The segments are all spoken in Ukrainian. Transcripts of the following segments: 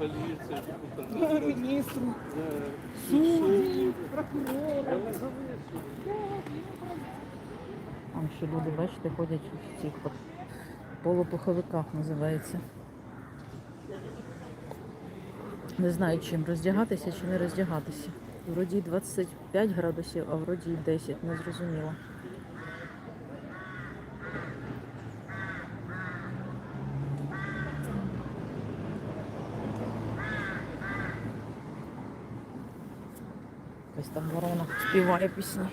полиция, депутат. Міністру, Да. судді, прокурору. Там ще люди, бачите, ходять в цих полупуховиках називається. Не знаю, чим роздягатися чи не роздягатися. Вроді 25 градусів, а вроді 10, не зрозуміло. Ось там ворона співає пісні.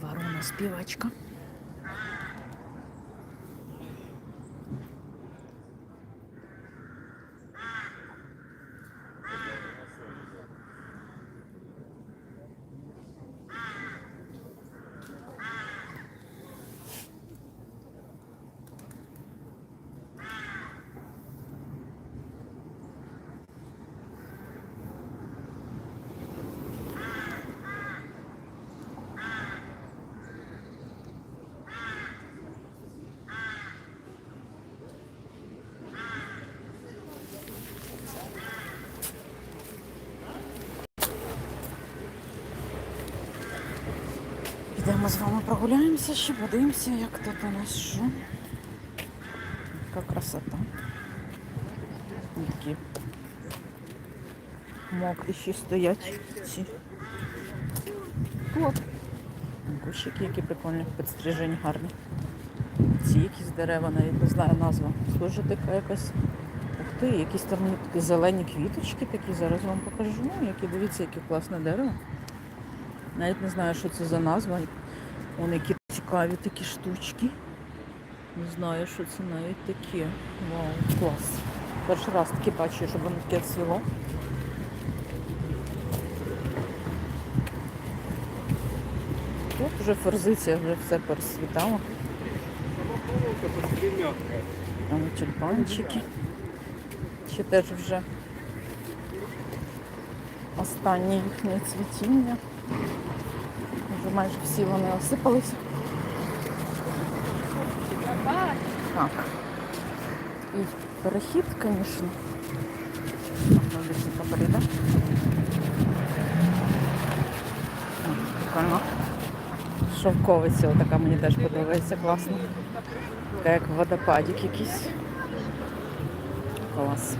Ворона співачка. Підемо з вами прогуляємося ще, подивимося, як тут у нас що. Яка красота. Такі мокріші стоять ці. От. Кущики, які прикольні, підстрижені, гарні. Ці якісь дерева, навіть не знаю назва. Схоже, така якась. Ух ти, якісь там такі зелені квіточки такі, зараз вам покажу. Ну, які дивіться, яке класне дерево. Навіть не знаю, що це за назва. Вон які цікаві такі штучки. Не знаю, що це навіть таке. Вау, клас. Перший раз таке бачу, щоб воно таке цвіло. Тут вже форзиція, вже все пересвітало. Там тюльпанчики. Ще теж вже останнє їхнє цвітіння. Майже всі вони осипалися. Так. І перехід, звісно. Дівчинка Прикольно. Шовковиця, така мені теж подобається, класно. Така як водопадик якийсь. Клас.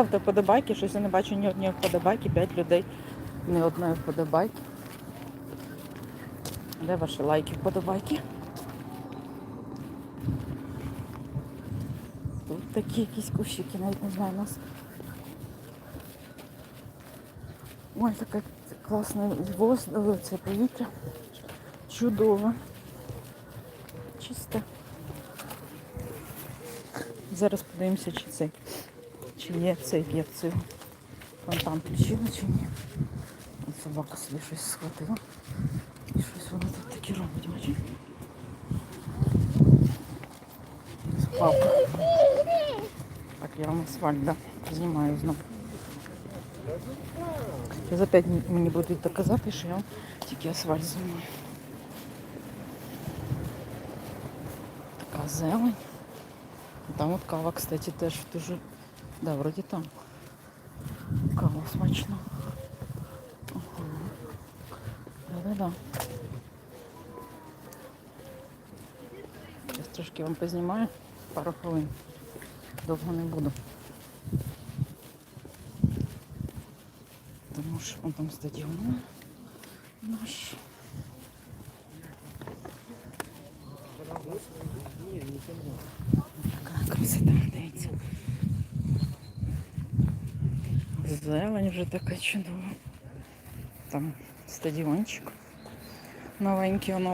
Ставте вподобайки, щось я не бачу ні однієї вподобайки, 5 людей, ні одної вподобайки. Де ваші лайки, вподобайки? Тут такі якісь кущики, навіть не знаю нас. Ой, таке класне воздух, це повітря. Чудове. Чисте. Зараз подивимося, чи цей. Чи є цей є цей фонтан включила, чи ні. От собака собі щось схватила. І щось вона тут таке робить, бачиш? Палка. Так, я вам асфальт, да, знімаю знову. Зараз опять мені будуть доказати, що я вам тільки асфальт знімаю. Така зелень. Там от кава, кстати, теж дуже... Да, вроді там. Кава смачна. Ага. Да-да-да. Зараз трошки вам познімаю. Пару хвилин. Довго не буду. Тому що он там стадіон наш. Така красота, дивіться. Зелень вже така чудова. Там стадіончик новенький, воно